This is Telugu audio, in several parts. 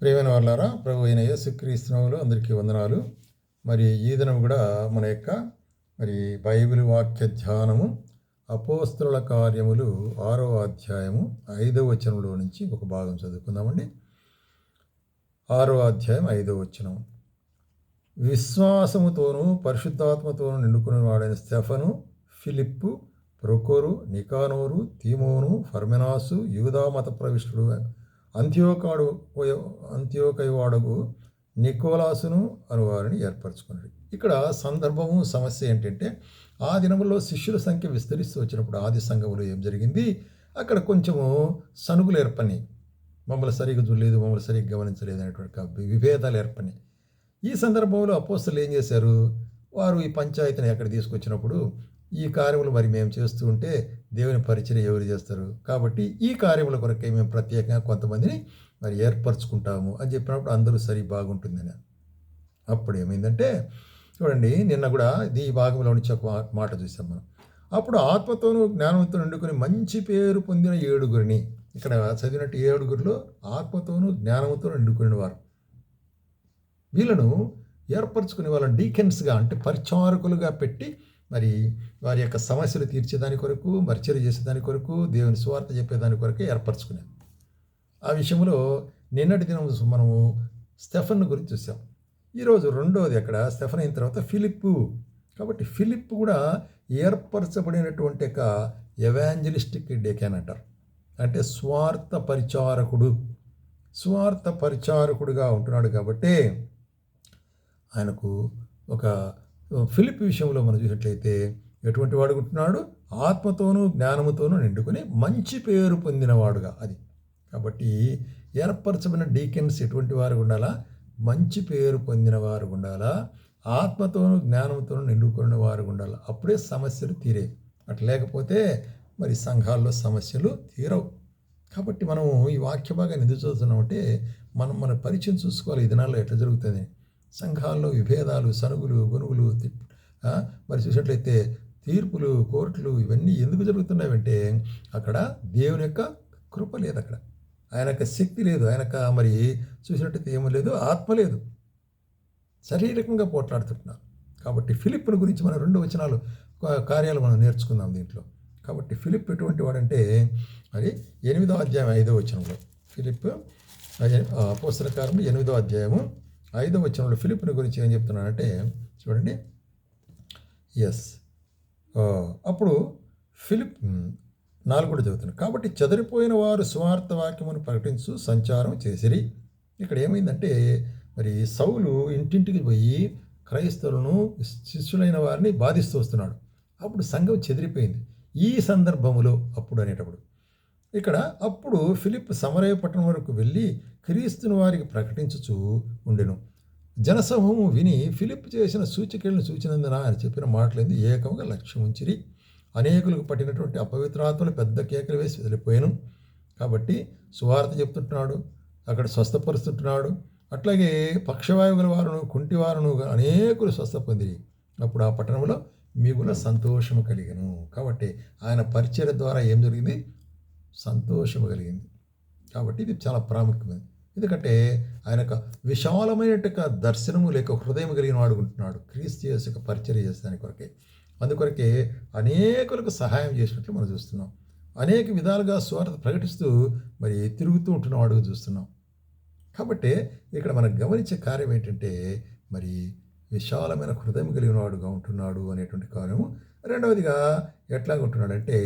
ప్రియమైన వాళ్ళారా ప్రభు అయిన యేసుక్రీస్తునాములు అందరికీ వందనాలు. మరి ఈ దినం కూడా మన యొక్క మరి బైబిల్ వాక్య ధ్యానము అపోస్తుల కార్యములు ఆరో అధ్యాయము ఐదవ వచనంలో నుంచి ఒక భాగం చదువుకుందామండి. ఆరో అధ్యాయం ఐదవ వచనం. విశ్వాసముతోనూ పరిశుద్ధాత్మతోనూ నిండుకుని వాడైన స్టెఫను ఫిలిప్పు ప్రొకోరు నికానోరు తీమోను ఫర్మెనాసు యూదా మత ప్రవిష్టుడు అంత్యోకాడు అంత్యోకైవాడగు నికోలాసును అనువారిని ఏర్పరచుకున్నాడు. ఇక్కడ సందర్భము సమస్య ఏంటంటే ఆ దినములో శిష్యుల సంఖ్య విస్తరిస్తూ వచ్చినప్పుడు ఆది సంఘములో ఏం జరిగింది? అక్కడ కొంచెము సనుగులు ఏర్పని మమ్మల్ని సరిగ్గా చూడలేదు మమ్మల్ని సరిగ్గా గమనించలేదు అనేటువంటి విభేదాలు ఏర్పని. ఈ సందర్భంలో అపోస్తులు ఏం చేశారు? వారు ఈ పంచాయతీని ఎక్కడ తీసుకొచ్చినప్పుడు ఈ కార్యములు మరి మేము చేస్తూ ఉంటే దేవుని పరిచయం ఎవరు చేస్తారు? కాబట్టి ఈ కార్యముల కొరకే మేము ప్రత్యేకంగా కొంతమందిని మరి ఏర్పరచుకుంటాము అని చెప్పినప్పుడు అందరూ సరి బాగుంటుందని. అప్పుడు ఏమైందంటే చూడండి నిన్న కూడా ఈ భాగంలో నుంచి ఒక మాట చూసాం మనం. అప్పుడు ఆత్మతోనూ జ్ఞానంతో నిండుకొని మంచి పేరు పొందిన ఏడుగురిని ఇక్కడ చదివినట్టు ఏడుగురిలో ఆత్మతోనూ జ్ఞానంతో నిండుకుని వారు. వీళ్ళను ఏర్పరచుకునే వాళ్ళని డీకెన్స్గా అంటే పరిచారకులుగా పెట్టి మరి వారి యొక్క సమస్యలు తీర్చేదాని కొరకు మర్చలు చేసేదాని కొరకు దేవుని స్వార్థ చెప్పేదాని కొరకు ఏర్పరచుకునేది ఆ విషయంలో నిన్నటి దినం మనము స్టెఫన్ గురించి చూసాం. ఈరోజు రెండోది అక్కడ స్టెఫన్ అయిన తర్వాత ఫిలిప్పు. కాబట్టి ఫిలిప్ కూడా ఏర్పరచబడినటువంటి ఒక ఎవాంజలిస్టిక్ డేకాన్ అంటారు. అంటే స్వార్థ పరిచారకుడు. స్వార్థ పరిచారకుడుగా ఉంటున్నాడు కాబట్టి ఆయనకు ఒక ఫిలిప్ విషయంలో మనం చూసినట్లయితే ఎటువంటి వాడు ఉంటున్నాడు ఆత్మతోనూ జ్ఞానముతోనూ నిండుకొని మంచి పేరు పొందినవాడుగా అది. కాబట్టి ఏర్పరచబడిన డీకెన్స్ ఎటువంటి వారు ఉండాలా? మంచి పేరు పొందిన వారు ఉండాలా? ఆత్మతోనూ జ్ఞానంతోనూ నిండుకున్న వారు ఉండాలి? అప్పుడే సమస్యలు తీరే. అట్లా లేకపోతే మరి సంఘాల్లో సమస్యలు తీరవు. కాబట్టి మనం ఈ వాక్య భాగాన్ని ఎందుకు చూస్తున్నామంటే మనం మన పరిచయం చూసుకోవాలి. ఈ దినాల్లో ఎట్లా జరుగుతుంది? సంఘాల్లో విభేదాలు సనుగులు గొనుగులు మరి చూసినట్లయితే తీర్పులు కోర్టులు ఇవన్నీ ఎందుకు జరుగుతున్నాయంటే అక్కడ దేవుని యొక్క కృప లేదు అక్కడ. ఆయన యొక్క శక్తి లేదు. ఆయన మరి చూసినట్టయితే ఏమో లేదు ఆత్మ లేదు. శారీరకంగా పోట్లాడుతుంటున్నారు కాబట్టి ఫిలిప్ను గురించి మనం రెండు వచనాలు కార్యాలు మనం నేర్చుకుందాం దీంట్లో. కాబట్టి ఫిలిప్ ఎటువంటి వాడంటే మరి ఎనిమిదో అధ్యాయం ఐదో వచనంలో. ఫిలిప్ అపోస్తరకారంలో ఎనిమిదో అధ్యాయము ఐదో వచనంలో ఫిలిప్ని గురించి ఏం చెప్తున్నానంటే చూడండి. ఎస్ అప్పుడు ఫిలిప్ నాలుగు చదువుతున్నాను కాబట్టి చెదిరిపోయిన వారు స్వార్థ వాక్యమును ప్రకటించు సంచారం చేసిరి. ఇక్కడ ఏమైందంటే మరి సౌలు ఇంటింటికి పోయి క్రైస్తవులను శిష్యులైన వారిని బాధిస్తూ వస్తున్నాడు. అప్పుడు సంఘం చెదిరిపోయింది. ఈ సందర్భములో అప్పుడు అనేటప్పుడు ఇక్కడ అప్పుడు ఫిలిప్ సమరయ పట్టణం వరకు వెళ్ళి క్రీస్తుని వారికి ప్రకటించుచూ ఉండెను. జనసమూహము విని ఫిలిప్ చేసిన సూచికలను సూచినందున అని చెప్పిన మాటలేంది ఏకంగా లక్ష్యం ఉంచిరి అనేకులకు పట్టినటువంటి అపవిత్రాత్మలు పెద్ద కేకలు వేసి వెళ్ళిపోయాను కాబట్టి సువార్త చెప్తుంటున్నాడు అక్కడ స్వస్థపరుస్తుంటున్నాడు అట్లాగే పక్షవాయువుల వారును కుంటి వారును అనేకులు స్వస్థ పొందిరి అప్పుడు ఆ పట్టణంలో మిగుల సంతోషము కలిగను. కాబట్టి ఆయన పరిచయ ద్వారా ఏం జరిగింది? సంతోషము కలిగింది కాబట్టి ఇది చాలా ప్రాముఖ్యమైనది. ఎందుకంటే ఆయన యొక్క విశాలమైన దర్శనము లేక హృదయం కలిగిన వాడు ఉంటున్నాడు. క్రీస్తు యొక్క పరిచయం చేసేదాని కొరకే. అందుకొరకే అనేకులకు సహాయం చేసినట్లు మనం చూస్తున్నాం. అనేక విధాలుగా స్వార్థ ప్రకటిస్తూ మరి తిరుగుతూ ఉంటున్నవాడు చూస్తున్నాం. కాబట్టి ఇక్కడ మనం గమనించే కార్యం ఏంటంటే మరి విశాలమైన హృదయం కలిగిన వాడుగా ఉంటున్నాడు అనేటువంటి కార్యము. రెండవదిగా ఎట్లాగా ఉంటున్నాడంటే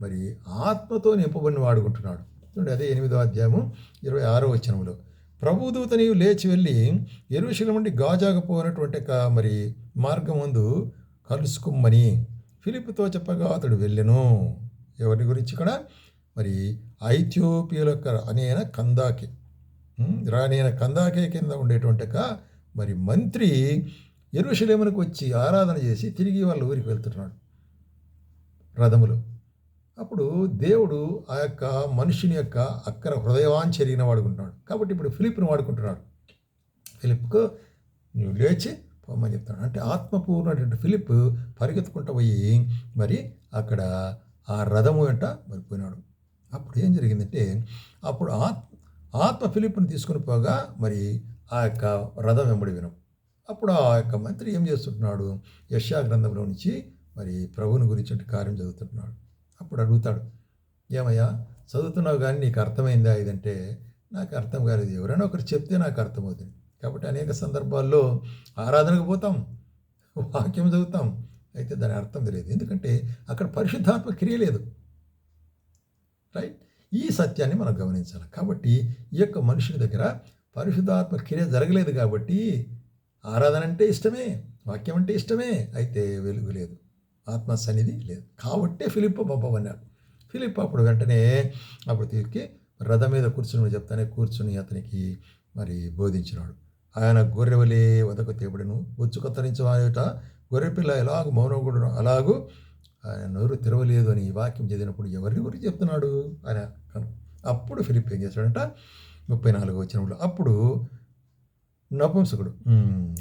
మరి ఆత్మతో నింపబడిన వాడుకుంటున్నాడు చూడండి అదే ఎనిమిదో అధ్యాయము ఇరవై ఆరో వచనంలో ప్రభుదూత నీవు లేచి వెళ్ళి ఎరుశలం నుండి గాజాకు పోయినటువంటి మరి మార్గం ముందు కలుసుకుమ్మని ఫిలిప్తో చెప్పగా అతడు వెళ్ళెను. ఎవరి గురించి ఇక్కడ? మరి ఐథియోపియల అనేన కందాకి. రానైన కందాకే కింద ఉండేటువంటి మరి మంత్రి ఎరుశలేమునికి వచ్చి ఆరాధన చేసి తిరిగి వాళ్ళ ఊరికి వెళ్తున్నాడు రథములు. అప్పుడు దేవుడు ఆ యొక్క మనుషుని యొక్క అక్కర హృదయవాంచరిగిన వాడుకుంటున్నాడు కాబట్టి ఇప్పుడు ఫిలిప్ను వాడుకుంటున్నాడు. ఫిలిప్కు నువ్వు లేచి పోమని చెప్తాడు అంటే ఆత్మపూర్ణటువంటి ఫిలిప్ పరిగెత్తుకుంటూ పోయి మరి అక్కడ ఆ రథము వెంట మరి పోయినాడు. అప్పుడు ఏం జరిగిందంటే అప్పుడు ఆత్ ఆత్మ ఫిలిప్ను తీసుకుని పోగా మరి ఆ యొక్క రథం వెంబడి వినం అప్పుడు ఆ యొక్క మంత్రి ఏం చేస్తుంటున్నాడు? యశా గ్రంథంలో నుంచి మరి ప్రభుని గురించి కార్యం చదువుతుంటున్నాడు. అప్పుడు అడుగుతాడు ఏమయ్యా చదువుతున్నావు కానీ నీకు అర్థమైందా ఇదంటే? నాకు అర్థం కాలేదు ఎవరైనా ఒకరు చెప్తే నాకు అర్థమవుతుంది. కాబట్టి అనేక సందర్భాల్లో ఆరాధనకు పోతాం వాక్యం చదువుతాం అయితే దాని అర్థం తెలియదు. ఎందుకంటే అక్కడ పరిశుద్ధాత్మ క్రియ లేదు. రైట్? ఈ సత్యాన్ని మనం గమనించాలి. కాబట్టి ఈ యొక్క మనుషుల దగ్గర పరిశుద్ధాత్మ క్రియ జరగలేదు కాబట్టి ఆరాధన అంటే ఇష్టమే వాక్యం అంటే ఇష్టమే అయితే వెలుగు లేదు. ఆత్మ సన్నిధి లేదు. కాబట్టే ఫిలిప్ పంపమన్నాడు ఫిలిప్ అప్పుడు వెంటనే అప్పుడు తిరిగి రథం మీద కూర్చుని చెప్తానే కూర్చుని అతనికి మరి బోధించినాడు. ఆయన గొర్రెవలే వదకు తేబడిను బొచ్చు కత్తరించవాయుట గొర్రెపిల్ల ఎలాగూ మౌనగుడు అలాగూ ఆయన నోరు తెరవలేదు అని వాక్యం చదివినప్పుడు ఎవరిని గురించి చెప్తున్నాడు? ఆయన అప్పుడు ఫిలిప్ ఏం చేశాడంట ముప్పై నాలుగు వచ్చినప్పుడు అప్పుడు నపుంసకుడు.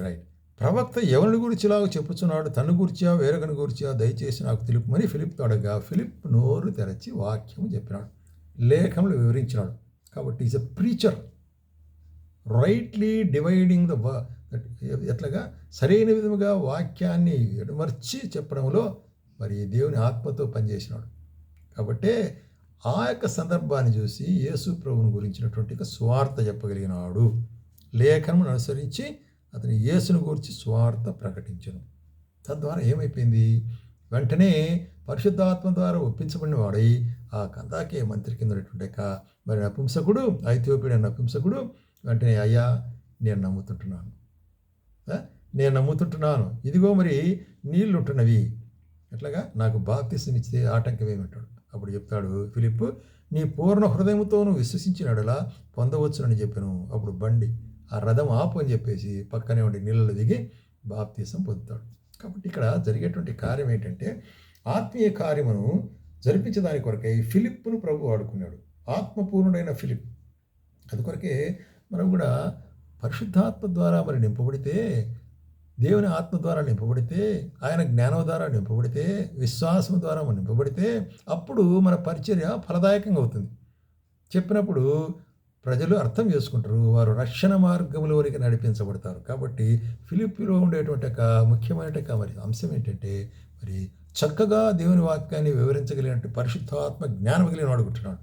రైట్. ప్రవక్త ఎవరిని గురించి ఇలాగ చెప్పుచున్నాడు? తను గురించా? వేరొకని గురించా? దయచేసి నాకు తెలుపుమని ఫిలిప్ అడగా ఫిలిప్ నోరు తెరచి వాక్యం చెప్పినాడు. లేఖంలో వివరించినాడు. కాబట్టి is a preacher rightly dividing the ఎట్లాగా? సరైన విధముగా వాక్యాన్ని ఎడమర్చి చెప్పడంలో మరి దేవుని ఆత్మతో పనిచేసినాడు. కాబట్టే ఆ యొక్క సందర్భాన్ని చూసి యేసు ప్రభువుని గురించినటువంటి స్వార్థ చెప్పగలిగినాడు. లేఖనమును అనుసరించి అతని యేసును గురించి స్వార్థ ప్రకటించను. తద్వారా ఏమైపోయింది? వెంటనే పరిశుద్ధాత్మ ద్వారా ఒప్పించబడిన వాడై ఆ కందాకే మంత్రి కింద ఉన్నటువంటి మరి నపుంసకుడు ఐథియోపియన్ నపుంసకుడు వెంటనే అయ్యా నేను నమ్ముతుంటున్నాను. నేను నమ్ముతుంటున్నాను. ఇదిగో మరి నీళ్ళు ఉంటున్నవి ఎట్లాగా? నాకు బాప్తిసం ఇస్తే ఆటంకం ఏమంటాడు? అప్పుడు చెప్తాడు ఫిలిప్ నీ పూర్ణ హృదయంతో నువ్వు పొందవచ్చునని చెప్పాను. అప్పుడు బండి ఆ రథం ఆపు అని చెప్పేసి పక్కనే ఉండి నీళ్ళలో దిగి బాప్తీసం పొందుతాడు. కాబట్టి ఇక్కడ జరిగేటువంటి కార్యం ఏంటంటే ఆత్మీయ కార్యమును జరిపించడానికి కొరకై ఫిలిప్ను ప్రభు వాడుకున్నాడు ఆత్మపూర్ణుడైన ఫిలిప్. అది కొరకే మనం కూడా పరిశుద్ధాత్మ ద్వారా మరి నింపబడితే దేవుని ఆత్మ ద్వారా నింపబడితే ఆయన జ్ఞానం ద్వారా నింపబడితే విశ్వాసం ద్వారా నింపబడితే అప్పుడు మన పరిచర్య ఫలదాయకంగా అవుతుంది. చెప్పినప్పుడు ప్రజలు అర్థం చేసుకుంటారు. వారు రక్షణ మార్గంలోనికి నడిపించబడతారు. కాబట్టి ఫిలిప్లో ఉండేటువంటి ఒక ముఖ్యమైన మరి అంశం ఏంటంటే మరి చక్కగా దేవుని వాక్యాన్ని వివరించగలిగినట్టు పరిశుద్ధాత్మ జ్ఞానం కలిగిన వాడు కూర్చున్నాడు.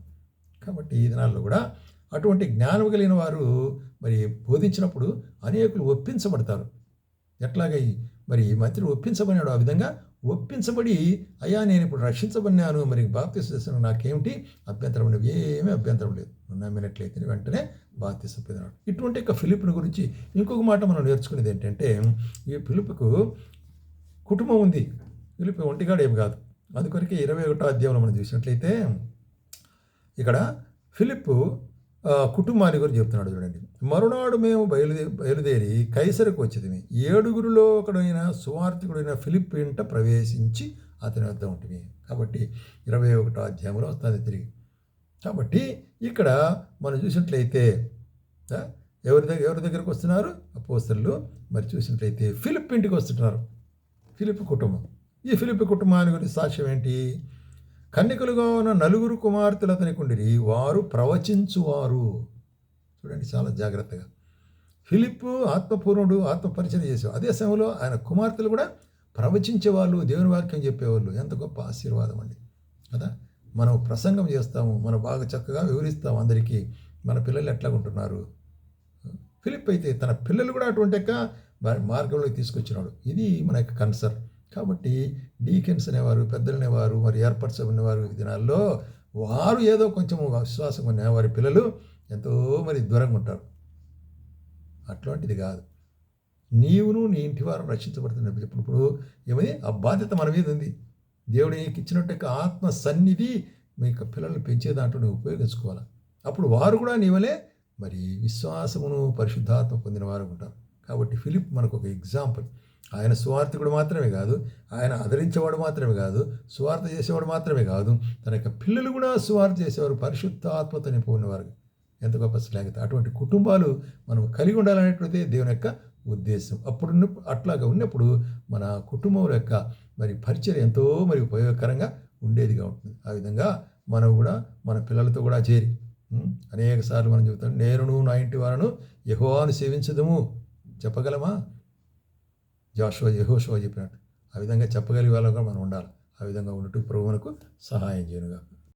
కాబట్టి ఈ దినాల్లో కూడా అటువంటి జ్ఞానం కలిగిన వారు మరి బోధించినప్పుడు అనేకులు ఒప్పించబడతారు. ఎట్లాగ మరి ఈ మంత్రి ఒప్పించబడినాడు ఆ విధంగా ఒప్పించబడి అయ్యా నేను ఇప్పుడు రక్షించబడినాను మరి బాప్తిస్తాను నాకేమిటి? అభ్యంతరం ఉండవు ఏమీ అభ్యంతరం లేదు. నమ్మినట్లయితే వెంటనే బాప్తిసం పొందినాడు. ఇటువంటి యొక్క ఫిలిప్ను గురించి ఇంకొక మాట మనం నేర్చుకునేది ఏంటంటే ఈ ఫిలిప్కు కుటుంబం ఉంది. ఫిలిప్ ఒంటిగాడు ఏమి కాదు. అందుకొరకే ఇరవై ఒకటో అధ్యాయంలో మనం చూసినట్లయితే ఇక్కడ ఫిలిప్ కుటుంబాన్ని గురించి చెప్తున్నాడు చూడండి. మరునాడు మేము బయలుదే బయలుదేరి కైసరకు వచ్చేది ఏడుగురిలో ఒకడైన సువార్థికుడైన ఫిలిప్ ఇంట ప్రవేశించి అతని వద్ద ఉంటుంది కాబట్టి ఇరవై ఒకటో అధ్యాయంలో వస్తుంది తిరిగి. కాబట్టి ఇక్కడ మనం చూసినట్లయితే ఎవరి దగ్గర ఎవరి దగ్గరకు వస్తున్నారు? అపోస్తలు మరి చూసినట్లయితే ఫిలిప్ ఇంటికి వస్తున్నారు ఫిలిప్ కుటుంబం. ఈ ఫిలిప్ కుటుంబాన్ని గురించి సాక్ష్యం ఏంటి? కన్యకలుగా ఉన్న నలుగురు కుమార్తెలు అతనికి ఉండిరి. వారు ప్రవచించువారు. చూడండి చాలా జాగ్రత్తగా. ఫిలిప్ ఆత్మపూర్ణుడు ఆత్మపరిచయం చేసేవారు అదే సమయంలో ఆయన కుమార్తెలు కూడా ప్రవచించేవాళ్ళు దేవుని వాక్యం చెప్పేవాళ్ళు. ఎంత గొప్ప ఆశీర్వాదం అండి. కదా? మనం ప్రసంగం చేస్తాము మనం బాగా చక్కగా వివరిస్తాము అందరికీ. మన పిల్లలు ఎట్లా ఉంటున్నారు ఫిలిప్ అయితే తన పిల్లలు కూడా అటువంటి యొక్క మార్గంలోకి తీసుకొచ్చినాడు. ఇది మన యొక్క కన్సర్న్. కాబట్టి డీకెన్స్ అనేవారు పెద్దలు అనేవారు మరి ఏర్పరచబడినవారు ఈ దినాల్లో వారు ఏదో కొంచెం విశ్వాసం ఉన్న వారి పిల్లలు ఎంతో మరి దూరంగా ఉంటారు. అట్లాంటిది కాదు. నీవును నీ ఇంటి వారు రక్షించబడుతున్న చెప్పినప్పుడు ఏమని? ఆ బాధ్యత మన మీద ఉంది. దేవుడు నీకు ఇచ్చినట్టు యొక్క ఆత్మ సన్నిధి మీ యొక్క పిల్లల్ని పెంచే దాంట్లో నువ్వు ఉపయోగించుకోవాలి? అప్పుడు వారు కూడా నీవలే మరి విశ్వాసమును పరిశుద్ధాత్మ పొందిన వారు ఉంటారు. కాబట్టి ఫిలిప్ మనకు ఒక ఎగ్జాంపుల్. ఆయన సువార్థికుడు మాత్రమే కాదు ఆయన ఆదరించేవాడు మాత్రమే కాదు సువార్త చేసేవాడు మాత్రమే కాదు తన యొక్క పిల్లలు కూడా సువార్త చేసేవారు పరిశుద్ధ ఆత్మతో నింపుకునేవారు ఎంత గొప్ప శ్లాఘత అటువంటి కుటుంబాలు మనం కలిగి ఉండాలనేటువంటిదే దేవుని యొక్క ఉద్దేశం. అప్పుడు అట్లాగా ఉన్నప్పుడు మన కుటుంబం యొక్క మరి పరిచయం ఎంతో మరి ఉపయోగకరంగా ఉండేదిగా ఉంటుంది. ఆ విధంగా మనం కూడా మన పిల్లలతో కూడా చేరి అనేక సార్లు మనం చెబుతాం నేనును నా ఇంటి వారను యహోవాను సేవించదము. చెప్పగలమా? జాషువా యహోషువా చెప్పినట్టు. ఆ విధంగా చెప్పగలిగే వాళ్ళగా మనం ఉండాలి. ఆ విధంగా ఉన్నట్టు ప్రభువునకు సహాయం చేయనుగా